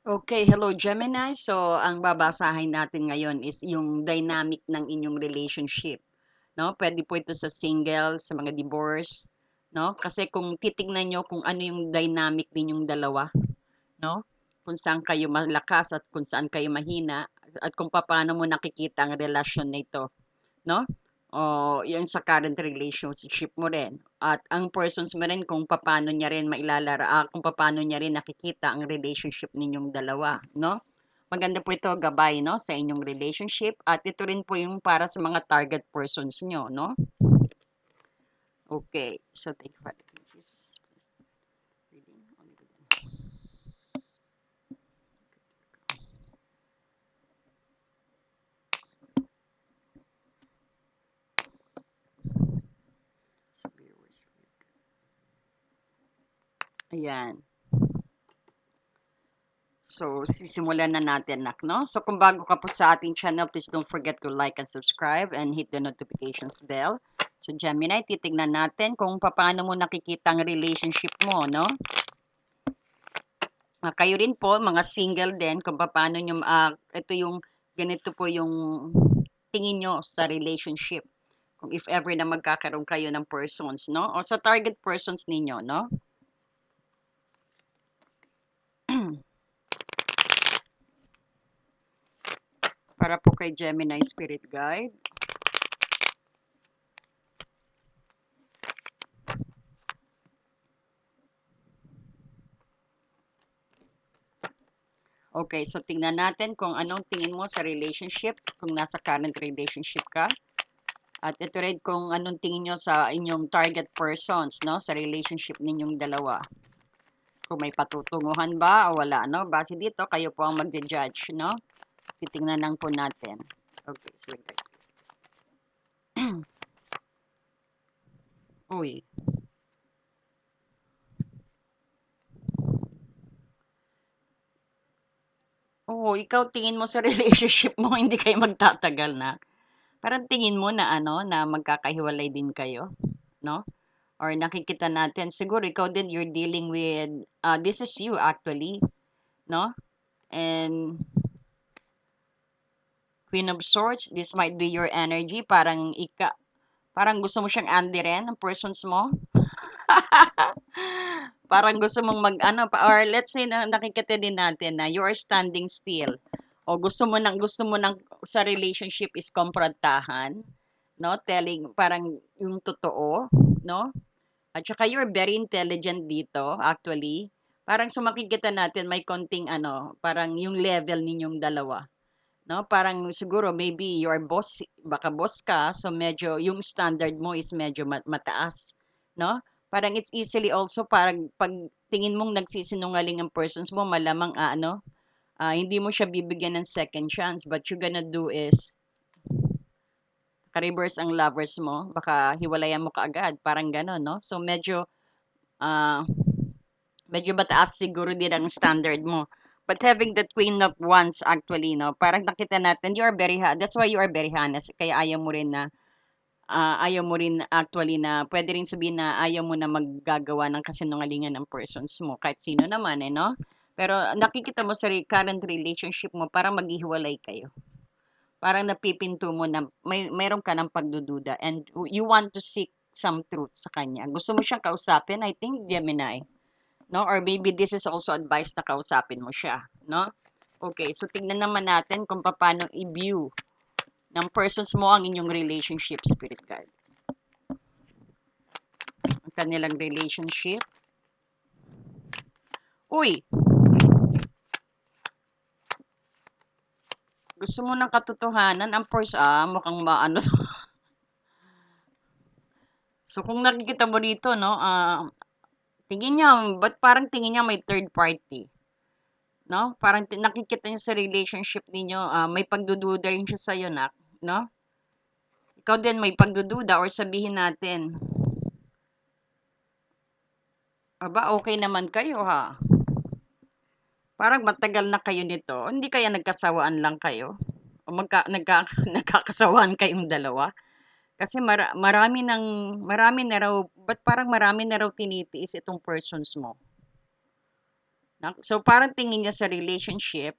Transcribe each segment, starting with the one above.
Okay, hello Gemini. So, ang babasahin natin ngayon is yung dynamic ng inyong relationship, 'no? Puwede po ito sa single, sa mga divorce, 'no? Kasi kung titignan niyo kung ano yung dynamic ninyong dalawa, 'no? Kung saan kayo malakas at kung saan kayo mahina at kung papaano mo nakikita ang relasyon na ito, 'no? O yung sa current relationship mo rin at ang persons mo rin kung papaano niya rin mailalara ah, kung papaano niya rin nakikita ang relationship ninyong dalawa, 'no? Maganda po ito gabay 'no, sa inyong relationship at ito rin po yung para sa mga target persons niyo 'no? Okay, so thank you Father Ayan. So, sisimulan na natin, nak, no? So, kung bago ka po sa ating channel, please don't forget to like and subscribe and hit the notifications bell. So, Gemini, titignan natin kung paano mo nakikita ang relationship mo, no? Ah, kayo rin po, mga single din, kung paano nyo, ah, ito yung, ganito po yung tingin nyo sa relationship. Kung if ever na magkakaroon kayo ng persons, no? O sa target persons ninyo, no? Para po kay Gemini Spirit Guide. Okay, so tingnan natin kung anong tingin mo sa relationship, kung nasa current relationship ka. At ito rin kung anong tingin nyo sa inyong target persons, no? Sa relationship ninyong dalawa. Kung may patutunguhan ba o wala, no? Base dito, kayo po ang magde-judge, no? Titingnan lang po natin. Okay, so wait. Uy. Oo, ikaw tingin mo sa relationship mo hindi kayo magtatagal na. Parang tingin mo na ano, na magkakahiwalay din kayo, no? Or nakikita natin, siguro ikaw din you're dealing with, uh, this is you actually, no? And Queen of Swords, this might be your energy, parang ika, parang gusto mo siyang andirin ng persons mo. parang gusto mong mag ano pa or let's say na nakikita din natin na you are standing still. O gusto mo nang gusto mo nang sa relationship is komprontahan no? Telling parang yung totoo no? At saka you're very intelligent dito actually. Parang sumakikita natin may konting ano parang yung level ninyong dalawa no parang siguro maybe your boss baka boss ka so medyo yung standard mo is medyo mataas no parang it's easily also parang pag tingin mong nagsisinungaling ang persons mo, malamang uh, ano, uh, hindi mo siya bibigyan ng second chance. But you gonna do is, ka-reverse ang lovers mo, baka hiwalayan mo kaagad. Parang gano'n, no? So, medyo, uh, medyo mataas siguro din ang standard mo. But having the queen of wands actually, no, parang nakita natin, you are very, that's why you are very honest. Kaya ayaw mo rin na uh, ayaw mo rin actually na pwede rin sabihin na ayaw mo na maggagawa ng kasinungalingan ng persons mo kahit sino naman eh no? Pero nakikita mo sa current relationship mo para maghihiwalay kayo. Parang napipinto mo na may mayroon ka ng pagdududa and you want to seek some truth sa kanya. Gusto mo siyang kausapin I think Gemini no or maybe this is also advice na kausapin mo siya no okay so tingnan naman natin kung paano i-view ng persons mo ang inyong relationship, Spirit Guide. Ang kanilang relationship. Uy! Gusto mo ng katotohanan, ang first, ah, mukhang maano So, kung nakikita mo dito, no, ah, tingin niya, but parang tingin niya may third party. No? Parang nakikita niya sa relationship ninyo, uh, may pagdududa rin siya sa'yo, nak no? Ikaw din may pagdududa or sabihin natin, aba, okay naman kayo ha. Parang matagal na kayo nito. Hindi kaya nagkasawaan lang kayo? O magka, nagka, nagkakasawaan kayong dalawa? Kasi mara, marami nang marami na raw, but parang marami na raw tinitiis itong persons mo? So, parang tingin niya sa relationship,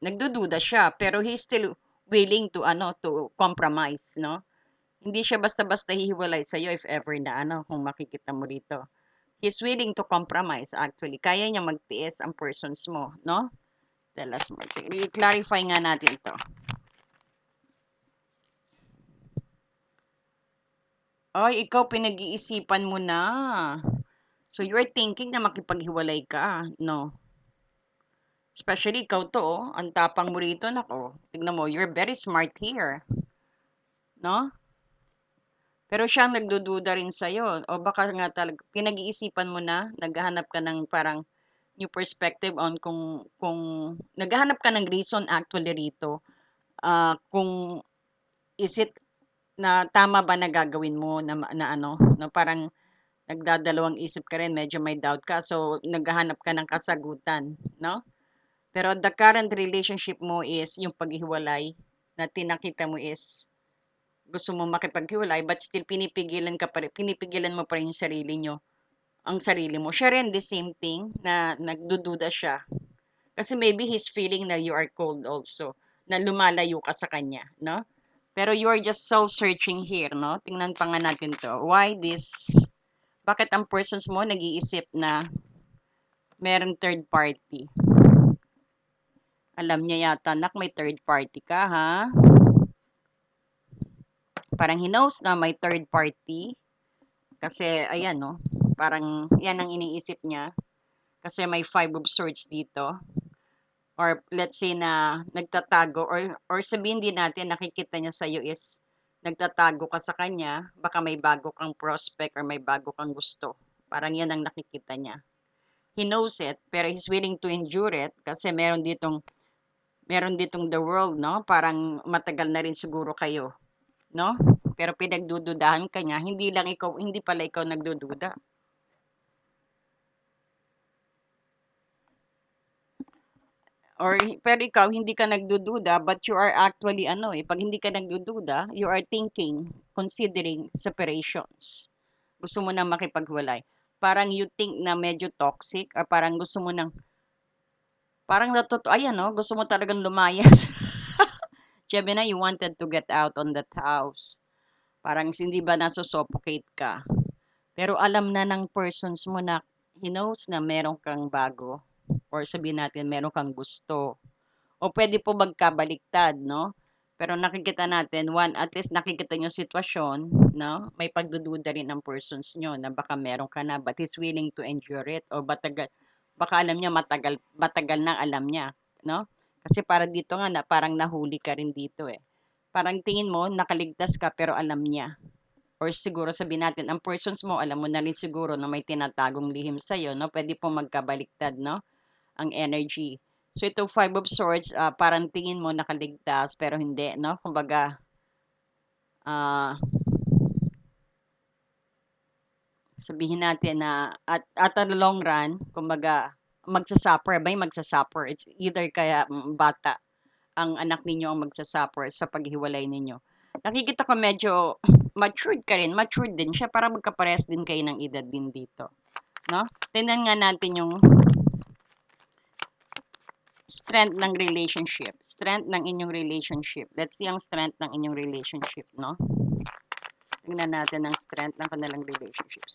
nagdududa siya, pero he's still willing to, ano, to compromise, no? Hindi siya basta-basta hihiwalay sa'yo if ever na, ano, kung makikita mo rito. He's willing to compromise, actually. Kaya niya magtiis ang persons mo, no? Tell us more. I-clarify nga natin to. Ay, ikaw pinag-iisipan mo na. So, you're thinking na makipaghiwalay ka, no? Especially ikaw to, oh. Ang tapang mo rito, nako. Tignan mo, you're very smart here. No? Pero siyang nagdududa rin sa'yo. O baka nga talaga, pinag-iisipan mo na, naghahanap ka ng parang new perspective on kung, kung, naghahanap ka ng reason actually rito. Ah, kung, is it, na tama ba na gagawin mo na, na ano, na parang, nagdadalawang isip ka rin, medyo may doubt ka, so naghahanap ka ng kasagutan, no? Pero the current relationship mo is yung paghiwalay na tinakita mo is gusto mo makipaghiwalay but still pinipigilan ka pa rin, pinipigilan mo pa rin yung sarili nyo, ang sarili mo. Siya rin the same thing na nagdududa siya. Kasi maybe he's feeling na you are cold also, na lumalayo ka sa kanya, no? Pero you are just self-searching here, no? Tingnan pa nga natin to. Why this bakit ang persons mo nag-iisip na merong third party? Alam niya yata, nak, may third party ka, ha? Parang he knows na may third party. Kasi, ayan, no? Parang, yan ang iniisip niya. Kasi may five of swords dito. Or, let's say na nagtatago. Or, or sabihin din natin, nakikita niya sa'yo is nagtatago ka sa kanya, baka may bago kang prospect or may bago kang gusto. Parang yan ang nakikita niya. He knows it, pero he's willing to endure it kasi meron ditong meron ditong the world, no? Parang matagal na rin siguro kayo, no? Pero pinagdududahan ka niya, hindi lang ikaw, hindi pala ikaw nagdududa. Or, pero ikaw, hindi ka nagdududa, but you are actually, ano eh, pag hindi ka nagdududa, you are thinking, considering separations. Gusto mo nang makipagwalay. Parang you think na medyo toxic, or parang gusto mo nang, parang natuto, ayan no, gusto mo talagang lumayas. Gemini, you wanted to get out on that house. Parang hindi ba nasusuffocate ka. Pero alam na ng persons mo na he knows na meron kang bago or sabihin natin meron kang gusto. O pwede po magkabaliktad, no? Pero nakikita natin, one, at least nakikita nyo sitwasyon, no? May pagdududa rin ng persons nyo na baka meron ka na but he's willing to endure it o batagal, baka alam niya matagal, matagal na alam niya, no? Kasi para dito nga na parang nahuli ka rin dito eh. Parang tingin mo nakaligtas ka pero alam niya. Or siguro sabihin natin, ang persons mo, alam mo na rin siguro na may tinatagong lihim sa'yo, no? Pwede po magkabaliktad, no? Ang energy. So, ito, Five of Swords, ah, parang tingin mo nakaligtas, pero hindi, no? Kumbaga, ah, sabihin natin na at, at the long run, kumbaga, magsasuffer, yung magsasuffer? It's either kaya mm, bata, ang anak ninyo ang magsasuffer sa paghiwalay ninyo. Nakikita ko medyo matured ka rin, matured din siya para magkapares din kayo ng edad din dito. No? Tingnan nga natin yung strength ng relationship. Strength ng inyong relationship. Let's see ang strength ng inyong relationship, no? Tingnan natin ang strength ng kanilang relationships.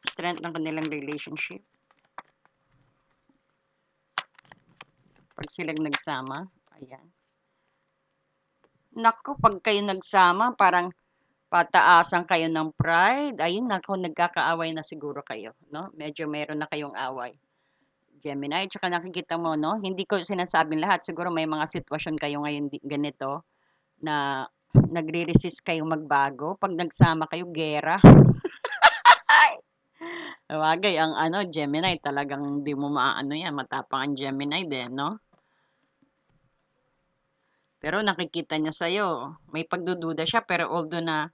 Strength ng kanilang relationship. Pag silang nagsama, ayan. Naku, pag kayo nagsama, parang pataasan kayo ng pride. Ayun, naku, nagkakaaway na siguro kayo, no? Medyo meron na kayong away. Gemini, tsaka nakikita mo, no? Hindi ko sinasabing lahat. Siguro may mga sitwasyon kayo ngayon ganito na nagre-resist kayong magbago. Pag nagsama kayo, gera. Bagay, ang ano, Gemini, talagang di mo maano yan. Matapang ang Gemini din, no? Pero nakikita niya sa'yo. May pagdududa siya, pero although na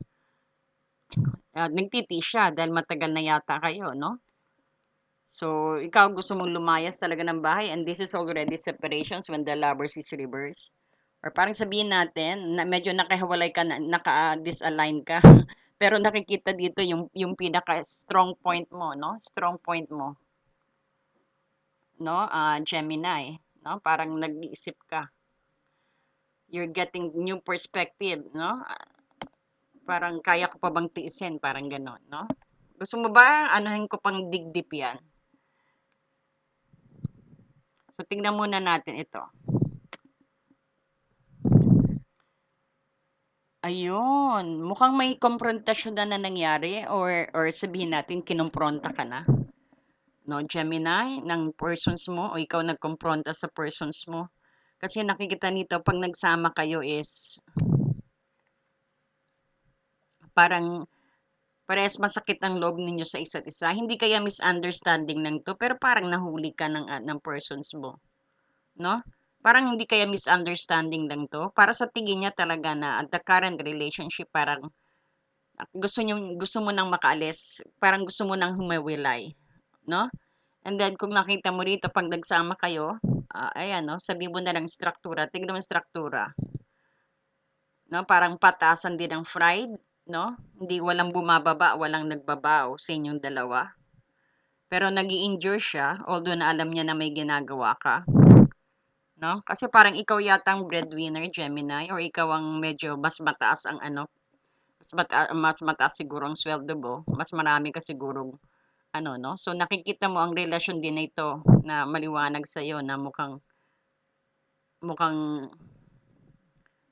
uh, nagtiti siya dahil matagal na yata kayo, no? So, ikaw gusto mong lumayas talaga ng bahay and this is already separations when the lovers is reversed. Or parang sabihin natin, na medyo nakahiwalay ka, na, naka-disalign ka. Pero nakikita dito yung, yung pinaka-strong point mo, no? Strong point mo. no, ah, Gemini, no? Parang nag-iisip ka. You're getting new perspective, no? Parang kaya ko pa bang tiisin, parang gano'n, no? Gusto mo ba anuhin ko pang digdip yan? So, tingnan muna natin ito. Ayun, mukhang may komprontasyon na na nangyari or or sabihin natin kinompronta ka na. No, Gemini, ng persons mo o ikaw nagkompronta sa persons mo. Kasi nakikita nito pag nagsama kayo is parang parehas masakit ang loob ninyo sa isa't isa. Hindi kaya misunderstanding lang to, pero parang nahuli ka ng, ah, ng persons mo. No? Parang hindi kaya misunderstanding lang to. Para sa tingin niya talaga na at the current relationship parang ah, gusto niyo gusto mo nang makaalis, parang gusto mo nang humiwalay, no? And then kung nakita mo rito pag nagsama kayo, ah, ayan no, sabi mo na lang struktura, tignan mo struktura. No, parang patasan din ng fried, no? Hindi walang bumababa, walang nagbabaw sa inyong dalawa. Pero nag endure siya, although na alam niya na may ginagawa ka. No? Kasi parang ikaw yata ang breadwinner, Gemini, or ikaw ang medyo mas mataas ang ano, mas, mata- mas mataas siguro ang sweldo mo, mas marami ka siguro ano, no? So nakikita mo ang relasyon din na ito na maliwanag sa iyo na mukhang mukhang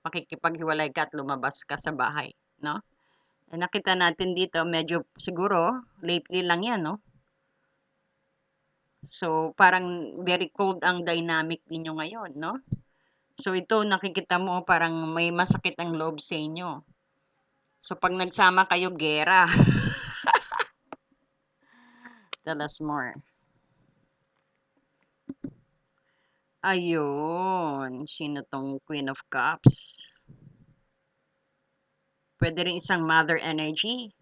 makikipaghiwalay ka at lumabas ka sa bahay, no? Eh, nakita natin dito medyo siguro lately lang 'yan, no? So parang very cold ang dynamic ninyo ngayon, no? So ito nakikita mo parang may masakit ang loob sa inyo. So pag nagsama kayo, gera. Tell us more. Ayun, sino tong Queen of Cups? Pwede rin isang mother energy.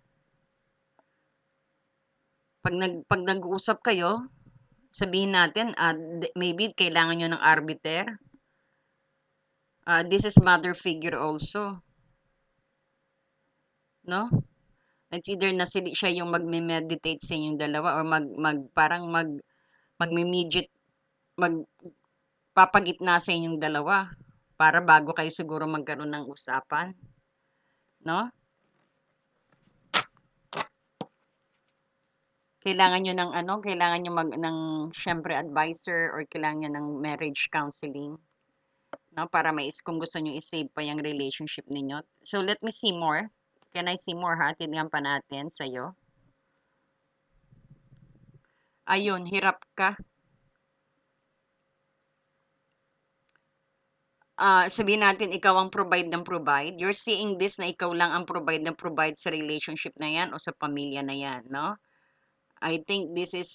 Pag nag pag nag-uusap kayo, sabihin natin uh, maybe kailangan niyo ng arbiter. Uh, this is mother figure also. No? It's either na siya yung magme-meditate sa inyong dalawa or mag, mag parang mag magme-mediate mag papagitna sa inyong dalawa para bago kayo siguro magkaroon ng usapan. No? Kailangan nyo ng ano, kailangan nyo mag, ng, syempre, advisor or kailangan nyo ng marriage counseling. No? Para mais kung gusto nyo i-save pa yung relationship ninyo. So, let me see more. Can I see more ha? Tingnan pa natin sa'yo. Ayun, hirap ka. Uh, sabihin natin ikaw ang provide ng provide, you're seeing this na ikaw lang ang provide ng provide sa relationship na yan o sa pamilya na yan, no? I think this is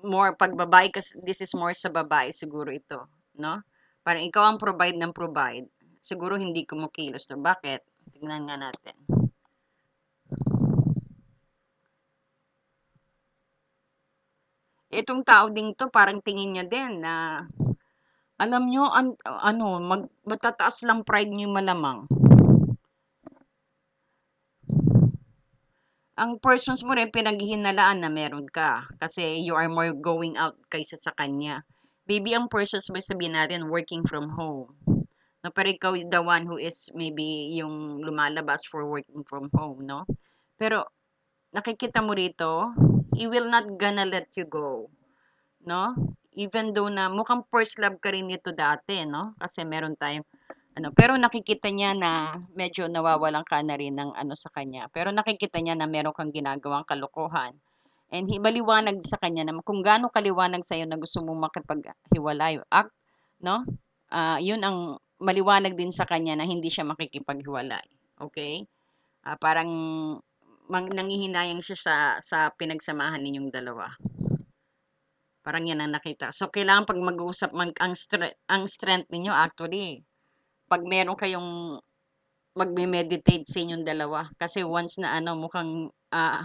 more, pag babae, kasi this is more sa babae siguro ito, no? Parang ikaw ang provide ng provide. Siguro hindi kumukilos to. Bakit? Tingnan nga natin. Itong tao ding to, parang tingin niya din na alam nyo, an, ano, mag, matataas lang pride nyo malamang. Ang persons mo rin, pinaghihinalaan na meron ka. Kasi you are more going out kaysa sa kanya. Maybe ang persons mo sabihin natin, working from home. No, pero ikaw the one who is maybe yung lumalabas for working from home, no? Pero nakikita mo rito, he will not gonna let you go. No? Even though na mukhang first love ka rin nito dati, no? Kasi meron tayong ano, pero nakikita niya na medyo nawawalan ka na rin ng ano sa kanya. Pero nakikita niya na meron kang ginagawang kalokohan. And maliwanag sa kanya na kung gaano kaliwanag sa iyo na gusto mong makipaghiwalay, act, no? Uh, yun ang maliwanag din sa kanya na hindi siya makikipaghiwalay. Okay? Uh, parang mang, nangihinayang siya sa, sa pinagsamahan ninyong dalawa. Parang yan ang nakita. So, kailangan pag mag-uusap, man, ang, stre- ang strength ninyo actually, pag meron kayong magme-meditate sa inyong dalawa. Kasi once na ano, mukhang uh,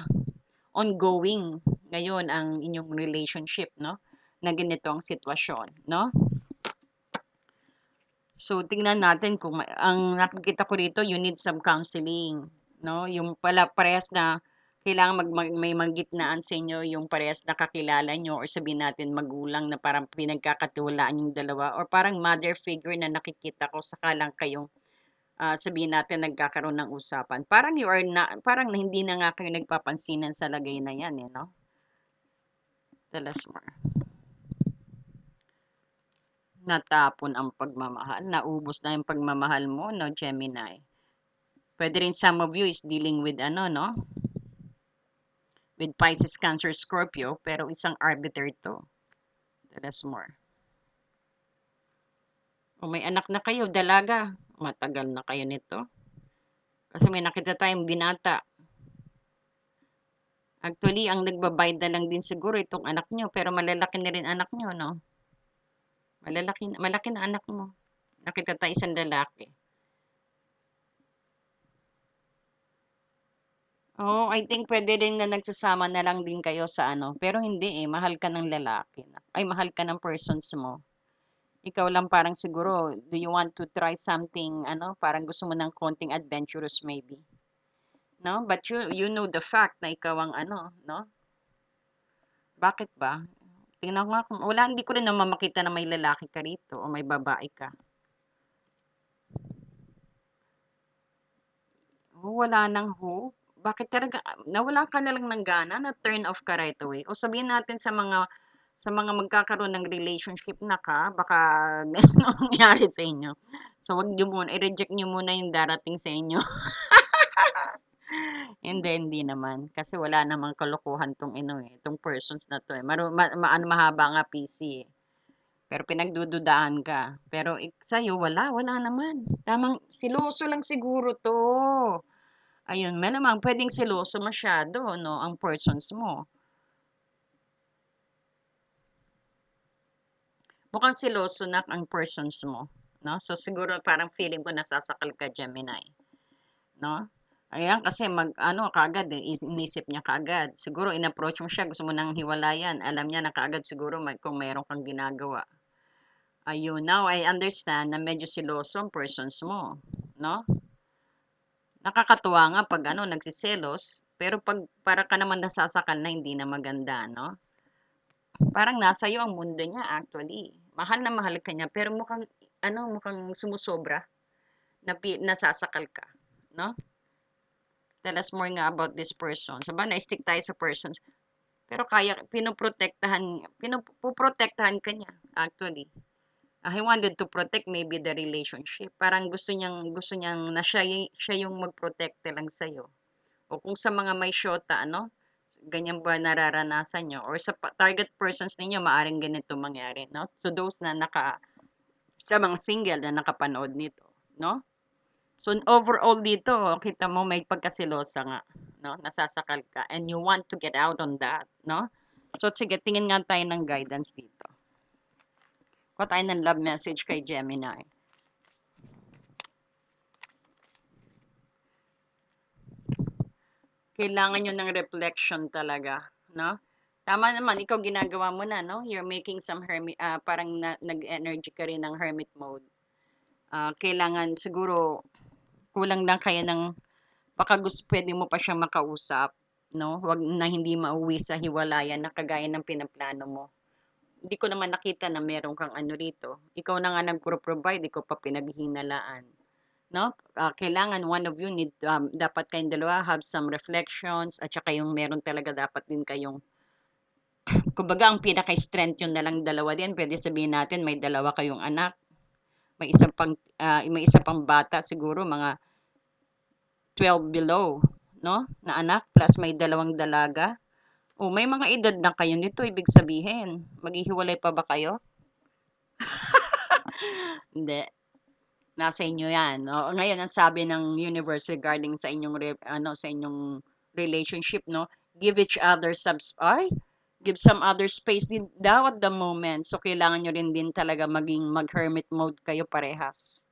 ongoing ngayon ang inyong relationship, no? Na ganito ang sitwasyon, no? So, tingnan natin kung ang nakikita ko rito, you need some counseling, no? Yung pala parehas na Kailangan mag mag may manggitnaan sa inyo yung parehas na kakilala niyo or sabihin natin magulang na parang pinagkakatiwalaan yung dalawa or parang mother figure na nakikita ko saka lang kayong, ah, sabihin natin nagkakaroon ng usapan. Parang you are na parang hindi na nga kayo nagpapansinan sa lagay na yan, eh, 'no? Tell us more. Natapon ang pagmamahal, naubos na yung pagmamahal mo 'no, Gemini. Puwede rin some of you is dealing with ano 'no? With Pisces, Cancer, Scorpio, pero isang arbiter 'to. Tell us more. Kung may anak na kayo, dalaga, matagal na kayo nito. Kasi may nakita tayong binata. Actually, ang nagbabayad na lang din siguro itong anak niyo, pero malalaki na rin anak niyo 'no? Malalaki malaki na anak mo. Nakita tayo isang lalaki. Oo, I think puwede rin na nagsasama na lang din kayo sa ano, pero hindi, eh, mahal ka ng lalaki na ay mahal ka ng persons mo. Ikaw lang parang siguro, do you want to try something ano, parang gusto mo ng konting adventurous maybe, 'no? But you you know the fact na ikaw ang ano, 'no? Bakit ba? Tingnan ko nga wala hindi ko rin naman makita na may lalaki ka rito o may babae ka. Oh, wala ng hope? Bakit talaga nawalan ka na lang ng gana, na-turn off ka right away? O sabihin natin sa mga sa mga magkakaroon ng relationship na ka, baka gano'n ang mangyari sa inyo. So, wag niyo muna i-reject niyo muna yung darating sa inyo. Hindi, hindi naman. Kasi wala namang kalokohan 'tong ano, eh, 'tong persons na 'to, eh. Maru ma maano mahaba nga PC, eh. Pero pinagdududahan ka. Pero ik sa'yo wala, wala naman. Tamang seloso lang siguro 'to. Ayun, malamang puwedeng seloso masyado 'no, ang persons mo. Mukhang seloso na ang persons mo, 'no? So, siguro parang feeling ko nasasakal ka, Gemini, 'no? Ayan, kasi mag-ano kaagad, eh, is inisip niya kaagad. Siguro in-approach mo siya, gusto mo ng hiwalayan, alam niya na kaagad siguro may kung meron kang ginagawa. Ayun, now I understand na medyo seloso ang persons mo, 'no? Nakakatuwa nga 'pag ano, nagseselos, pero 'pag para ka naman nasasakal na hindi na maganda, 'no? Parang nasa iyo ang mundo niya actually. Mahal na mahal ka niya, pero mukhang ano, mukhang sumosobra, napi nasasakal ka, 'no? Tell us more nga about this person. Saba na-stick tayo sa persons. Pero kaya pinoprotektahan pinopoprotektahan ka niya actually. Uh, he wanted to protect maybe the relationship. Parang gusto niyang gusto niyang na siya, siya yung magprotekta lang sa iyo. O kung sa mga may shota ano, ganyan ba nararanasan niyo or sa target persons ninyo maaring ganito mangyari, no? So those na naka sa mga single na nakapanood nito, no? So overall dito, kita mo may pagkasilosa nga, no? Nasasakal ka and you want to get out on that, no? So sige, tingin nga tayo ng guidance dito. Kuha tayo ng love message kay Gemini. Kailangan nyo ng reflection talaga, no? Tama naman, ikaw ginagawa mo na, no? You're making some hermit, uh, parang na, nag-energy ka rin ng hermit mode. Uh, kailangan siguro, kulang lang kaya ng, baka gusto, pwede mo pa siyang makausap, no? Wag na hindi mauwi sa hiwalayan na kagaya ng pinaplano mo. Hindi ko naman nakita na meron kang ano rito. Ikaw na nga nagpro-provide, ikaw pa pinaghihinalaan no? Uh, kailangan one of you need um, dapat kayong dalawa have some reflections at saka yung meron talaga dapat din kayong kumbaga ang pinaka-strength yun na lang dalawa din. Pwede sabihin natin may dalawa kayong anak. May isa pang uh, may isa pang bata siguro mga 12 below, no? Na anak plus may dalawang dalaga. O may mga edad na kayo nito, ibig sabihin, maghihiwalay pa ba kayo? Hindi nasa inyo 'yan. O, ngayon ang sabi ng universe regarding sa inyong re, ano sa inyong relationship no, give each other subs ay give some other space din daw at the moment. So kailangan niyo rin din talaga maging mag-hermit mode kayo parehas.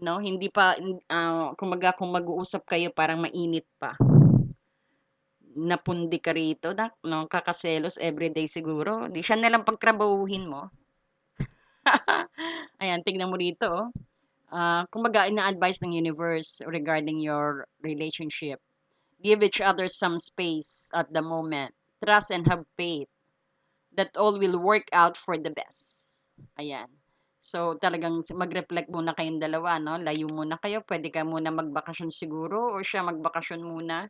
No, hindi pa uh, kumaga kung mag-uusap kayo parang mainit pa. Napundi ka rito, na, no, kakaselos everyday siguro. Di siya nalang pagtrabahuhin mo. Ayan, tignan mo rito, oh uh, kumbaga ina-advise ng universe regarding your relationship. Give each other some space at the moment. Trust and have faith that all will work out for the best. Ayan. So, talagang mag-reflect muna kayong dalawa, no? Layo muna kayo. Pwede ka muna magbakasyon siguro o siya magbakasyon muna.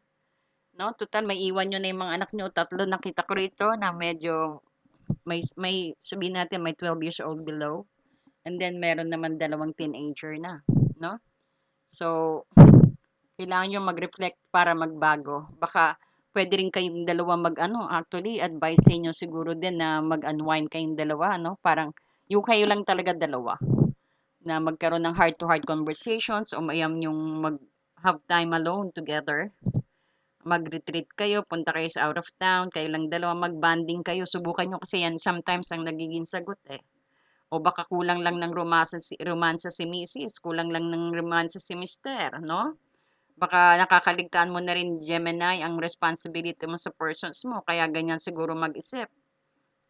No? Total, may iwan nyo na yung mga anak nyo. Tatlo nakita ko rito na medyo may, may sabihin natin, may 12 years old below. And then, meron naman dalawang teenager na. No? So, kailangan nyo mag-reflect para magbago. Baka, pwede rin kayong dalawa mag-ano, actually, advice sa inyo siguro din na mag-unwind kayong dalawa, no? Parang, yung kayo lang talaga dalawa na magkaroon ng heart-to-heart conversations o mayam yung mag have time alone together. Mag-retreat kayo, punta kayo sa out of town, kayo lang dalawa, mag-banding kayo. Subukan nyo kasi yan sometimes ang nagiging sagot eh. O baka kulang lang ng romansa si, romansa si Mrs., kulang lang ng romansa si Mr., no? Baka nakakaligtaan mo na rin, Gemini, ang responsibility mo sa persons mo. Kaya ganyan siguro mag-isip.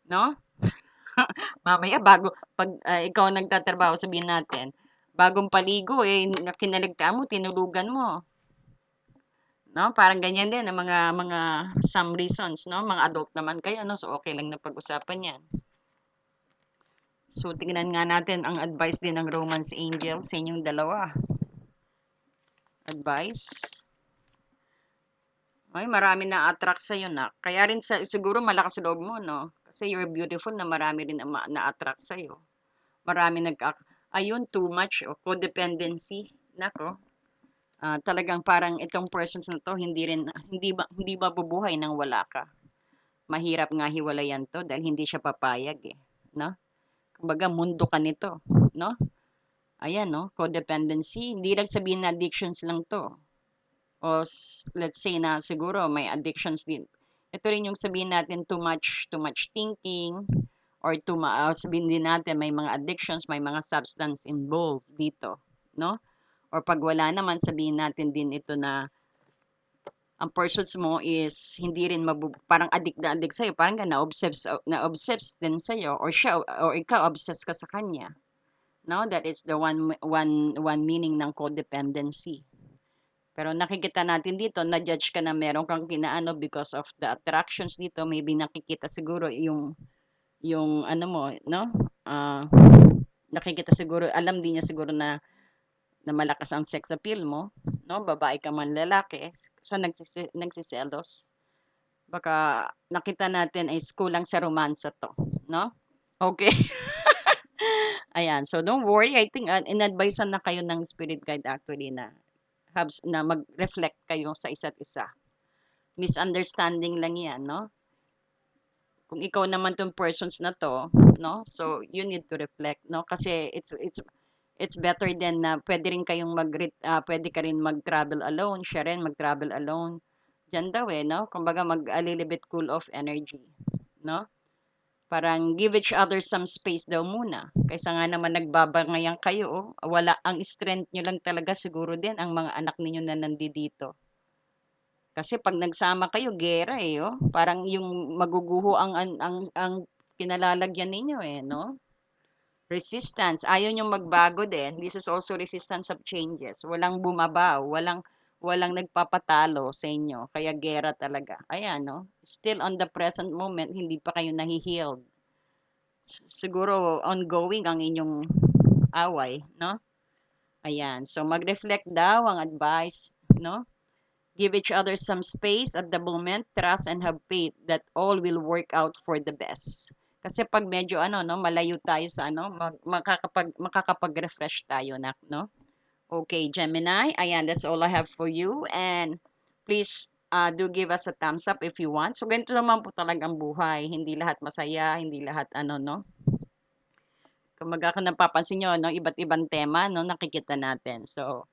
No? Mamaya, bago, pag uh, ikaw nagtatrabaho, sabihin natin, bagong paligo, eh, kinaligtaan mo, tinulugan mo. No? Parang ganyan din ang mga mga some reasons, no? Mga adult naman kayo, no? So okay lang na pag-usapan 'yan. So tingnan nga natin ang advice din ng Romance Angel sa inyong dalawa. Advice. Ay, marami na attract sa iyo na. Kaya rin sa, siguro malakas loob mo, no? Kasi you're beautiful na marami rin na, na attract sa iyo. Marami nag ayun too much o oh, codependency. Nako, uh, talagang parang itong persons na to hindi rin hindi ba hindi ba bubuhay nang wala ka. Mahirap nga hiwalayan to dahil hindi siya papayag eh, no? Kumbaga mundo ka nito, no? Ayan, no? Codependency, hindi lang sabihin na addictions lang to. O let's say na siguro may addictions din. Ito rin yung sabihin natin too much, too much thinking, or too ma uh, sabihin din natin may mga addictions, may mga substance involved dito, no? Or pag wala naman, sabihin natin din ito na ang pursuits mo is hindi rin mabu- parang addict na addict sa'yo. Parang ka na-obsess, na-obsess din sa'yo or siya or ikaw obsessed ka sa kanya. No, that is the one one one meaning ng codependency. Pero nakikita natin dito, na-judge ka na meron kang kinaano because of the attractions dito. Maybe nakikita siguro yung yung ano mo, no? Uh, nakikita siguro, alam din niya siguro na na malakas ang sex appeal mo, no? Babae ka man lalaki, so nagsisi, nagsiselos. Baka nakita natin ay kulang sa romansa to, no? Okay. Ayan, so don't worry. I think uh, in-advisean na kayo ng spirit guide actually na have, na mag-reflect kayo sa isa't isa. Misunderstanding lang yan, no? Kung ikaw naman tong persons na to, no? So you need to reflect, no? Kasi it's it's it's better than na uh, pwede rin kayong mag uh, pwede ka rin mag-travel alone, siya rin mag-travel alone. Diyan daw eh, no? Kumbaga mag a little bit cool off energy, no? Parang give each other some space daw muna. Kaysa nga naman nagbabangayan kayo, oh, wala ang strength nyo lang talaga siguro din ang mga anak ninyo na nandito. Kasi pag nagsama kayo, gera eh, oh. Parang yung maguguho ang ang ang, ang kinalalagyan ninyo eh, no? Resistance. Ayaw niyong magbago din. This is also resistance of changes. Walang bumabaw, walang walang nagpapatalo sa inyo. Kaya gera talaga. Ayan, no? Still on the present moment, hindi pa kayo nahi-healed. Siguro ongoing ang inyong away, no? Ayan. So, mag-reflect daw ang advice, no? Give each other some space at the moment, trust and have faith that all will work out for the best. Kasi pag medyo ano no, malayo tayo sa ano, makakapag makakapag-refresh tayo na, no? Okay, Gemini, ayan, that's all I have for you and please uh, do give us a thumbs up if you want. So ganito naman po talagang buhay, hindi lahat masaya, hindi lahat ano no. Kung magkaka napapansin nyo, no, iba't ibang tema, no, nakikita natin. So,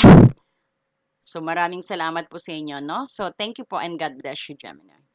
so maraming salamat po sa inyo, no. So, thank you po and God bless you, Gemini.